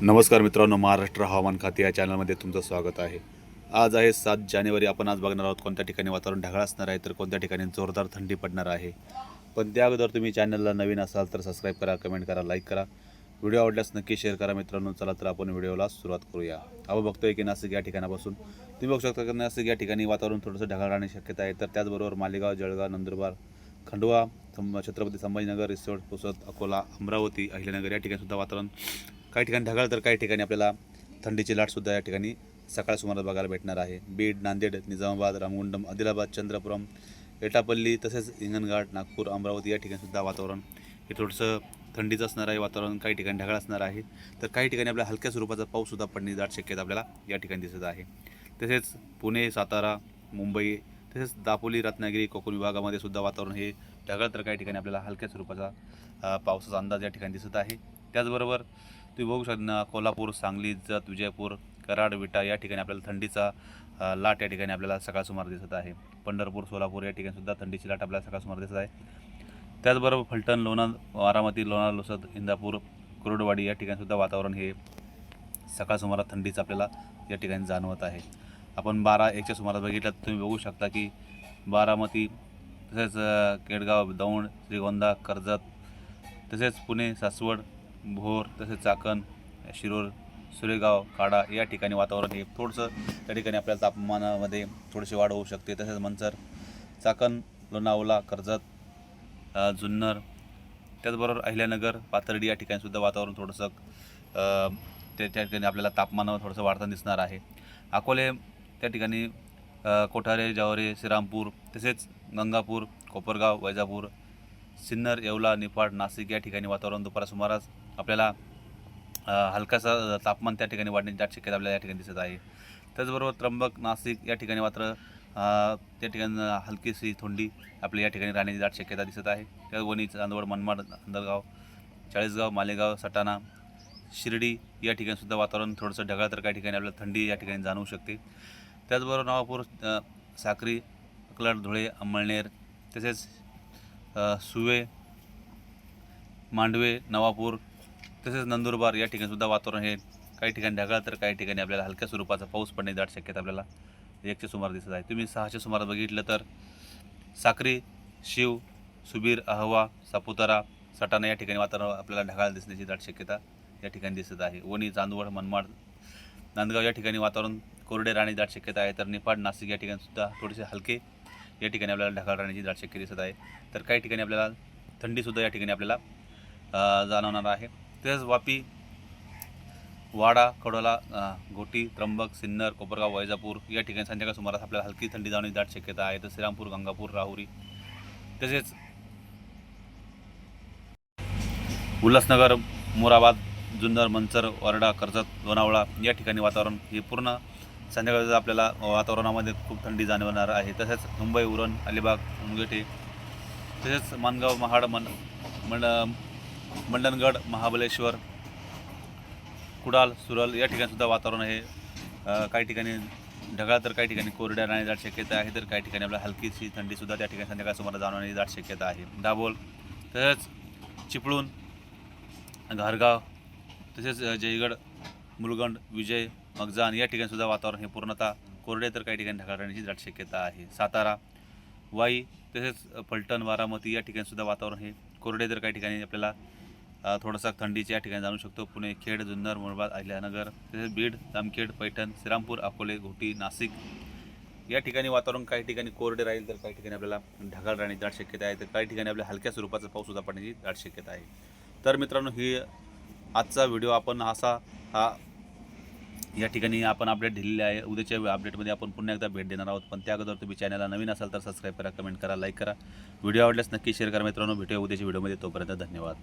नमस्कार मित्रांनो महाराष्ट्र हवामान खाते या चॅनलमध्ये तुमचं स्वागत आहे. आज आहे सात जानेवारी आपण आज बघणार आहोत कोणत्या ठिकाणी वातावरण ढगाळ असणार आहे तर कोणत्या ठिकाणी जोरदार थंडी पडणार आहे. पण त्या अगोदर तुम्ही चॅनलला नवीन असाल तर सबस्क्राईब करा कमेंट करा लाईक करा. व्हिडिओ आवडल्यास नक्की शेअर करा मित्रांनो चला तर आपण व्हिडिओला सुरुवात करूया. आपण बघतोय की नाशिक या ठिकाणापासून तुम्ही बघू शकता की नाशिक या ठिकाणी वातावरण थोडंसं ढगाळ राहण्याची शक्यता आहे तर त्याचबरोबर मालेगाव जळगाव नंदुरबार खंडवा छत्रपती संभाजीनगर रिसोर्ट पुसद अकोला अमरावती अहिल्यानगर या ठिकाणी सुद्धा वातावरण काही ठिकाणी ढगाळ तर काही ठिकाणी आपल्याला थंडीची लाटसुद्धा या ठिकाणी सकाळ सुमारास बघायला भेटणार आहे. बीड नांदेड निजामाबाद रामगुंडम आदिलाबाद चंद्रपुरम एटापल्ली तसेच हिंगणघाट नागपूर अमरावती या ठिकाणीसुद्धा वातावरण हे थोडंसं थंडीचं असणार आहे. वातावरण काही ठिकाणी ढगाळ असणार आहे. तर काही ठिकाणी आपल्या हलक्या स्वरूपाचा पाऊससुद्धा पडण्याची दाट शक्यता आपल्याला या ठिकाणी दिसत आहे. तसेच पुणे सातारा मुंबई तसेच दापोली रत्नागिरी कोकण विभागामध्ये सुद्धा वातावरण हे ढगाळ तर काही ठिकाणी आपल्याला हलक्या स्वरूपाचा पावसाचा अंदाज या ठिकाणी दिसत आहे. त्याचबरोबर तुम्ही बघू शकता कोल्हापूर सांगली जत विजयपूर कराड विटा या ठिकाणी आपल्याला थंडीचा लाट या ठिकाणी आपल्याला सकाळ सुमार दिसत आहे. पंढरपूर सोलापूर या ठिकाणी सुद्धा थंडीची लाट आपल्याला सकाळ सुमार दिसत आहे. त्याचबरोबर फलटण लोणार बारामती लोणार लोसद इंदापूर कुरुडवाडी या ठिकाणी सुद्धा वातावरण हे सकाळ सुमारास थंडीचं आपल्याला या ठिकाणी जाणवत आहे. आपण बारा एकच्या सुमारास बघितलं तुम्ही बघू शकता की बारामती तसेच केडगाव दौंड श्रीगोंदा कर्जत तसेच पुणे सासवड भोर तसेच चाकण शिरोर सुरेगाव काडा या ठिकाणी वातावरण हे थोडंसं त्या ठिकाणी आपल्याला तापमानामध्ये थोडीशी वाढ होऊ शकते. तसेच मंचर चाकण लोणावला कर्जत जुन्नर त्याचबरोबर अहिल्यानगर पाथर्डी या ठिकाणी सुद्धा वातावरण थोडंसं त्या त्या ठिकाणी आपल्याला तापमानावर थोडंसं वाढताना दिसणार आहे. अकोले त्या ठिकाणी कोठारे जावरे श्रीरामपूर तसेच गंगापूर कोपरगाव वैजापूर सिन्नर येवला निफाड नाशिक या ठिकाणी वातावरण दुपारा सुमारास आपल्याला हलकासा तापमान त्या ठिकाणी वाढण्याची दाट शक्यता आपल्याला या ठिकाणी दिसत आहे. त्याचबरोबर त्र्यंबक नाशिक या ठिकाणी मात्र त्या ठिकाणी हलकीशी थंडी आपल्या या ठिकाणी राहण्याची दाट शक्यता दिसत आहे. त्या वणी चांदवड मनमाड अंदरगाव चाळीसगाव मालेगाव सटाणा शिर्डी या ठिकाणी सुद्धा वातावरण थोडंसं ढगाळ तर काही ठिकाणी आपल्याला थंडी या ठिकाणी जाणवू शकते. त्याचबरोबर नवापूर साक्री अकलड धुळे अंमळनेर तसेच सुवे मांडवे नवापूर तसेच नंदुरबार या ठिकाणीसुद्धा वातावरण हे काही ठिकाणी ढगाळ तर काही ठिकाणी आपल्याला हलक्या स्वरूपाचा पाऊस पडण्याची दाट शक्यता आपल्याला एकच्या सुमार दिसत आहे. तुम्ही सहाच्या सुमार बघितलं तर साक्री शिव सुबीर अहवा सापुतारा सटाणा या ठिकाणी वातावरण आपल्याला ढगाळ दिसण्याची दाट शक्यता या ठिकाणी दिसत आहे. वणी चांदवड मनमाड नांदगाव या ठिकाणी वातावरण कोरडे राहण्याची दाट शक्यता आहे. तर निफाड नाशिक या ठिकाणी सुद्धा थोडेसे हलके या ठिकाणी आपल्याला ढगाळ राहण्याची दाट शक्यता दिसत आहे. तर काही ठिकाणी आपल्याला थंडीसुद्धा या ठिकाणी आपल्याला जाणवणार आहे. तसेच वापी वाडा कडोला गोटी घोटी त्र्यंबक सिन्नर कोपरगाव वैजापूर या ठिकाणी संध्याकाळ सुमारास आपल्याला हलकी थंडी जाण्याची दाट शक्यता आहे. तर श्रीरामपूर गंगापूर राहुरी तसेच उल्हासनगर मोराबाद जुन्नर मंचर वरडा कर्जत लोणावळा या ठिकाणी वातावरण हे पूर्ण संध्याकाळचं आपल्याला वातावरणामध्ये खूप थंडी जाणवणार आहे. तसेच मुंबई उरण अलिबाग मुंगेठे तसेच मानगाव महाड मन मंड मंडणगड महाबलेश्वर कुडाल सुरल या ठिकाणीसुद्धा वातावरण हे काही ठिकाणी ढगाळ तर काही ठिकाणी कोरड्या राहण्याची दाट शक्यता आहे तर काही ठिकाणी आपल्याला हलकीशी थंडीसुद्धा त्या ठिकाणी संध्याकाळ सुमारास जाणवण्याची दाट शक्यता आहे. दाभोल तसेच चिपळूण घारगाव तसेच जयगड मुलगंड विजय मगजान या ठिकाणीसुद्धा वातावरण हे पूर्णतः कोरडे तर काही ठिकाणी ढगाळ राहण्याची दाट शक्यता आहे. सातारा वाई तसेच फलटण बारामती या ठिकाणीसुद्धा वातावरण हे कोरडे तर काही ठिकाणी आपल्याला थोडासा थंडीच्या या ठिकाणी जाणू शकतो. पुणे खेड जुन्नर मुळबाद अहिल्यानगर तसेच बीड जामखेड पैठण श्रीरामपूर अकोले घोटी नाशिक या ठिकाणी वातावरण काही ठिकाणी कोरडे राहील तर काही ठिकाणी आपल्याला ढगाळ राहण्याची दाट शक्यता आहे तर काही ठिकाणी आपल्या हलक्या स्वरूपाचा पाऊस सुद्धा पडण्याची दाट शक्यता आहे. तर मित्रांनो ही आजचा व्हिडिओ आपण असा हा या ठिकाणी आपण अपडेट दिलेले आहे. उद्याच्या अपडेटमध्ये आपण पुन्हा एकदा भेट देणार आहोत. पण त्या अगोदर तुम्ही चॅनलला नवीन असाल तर सबस्क्राईब करा कमेंट करा लाईक करा. व्हिडिओ आवडल्यास नक्की शेअर करा मित्रांनो. भेटूया उद्याच्या व्हिडिओमध्ये तोपर्यंत धन्यवाद.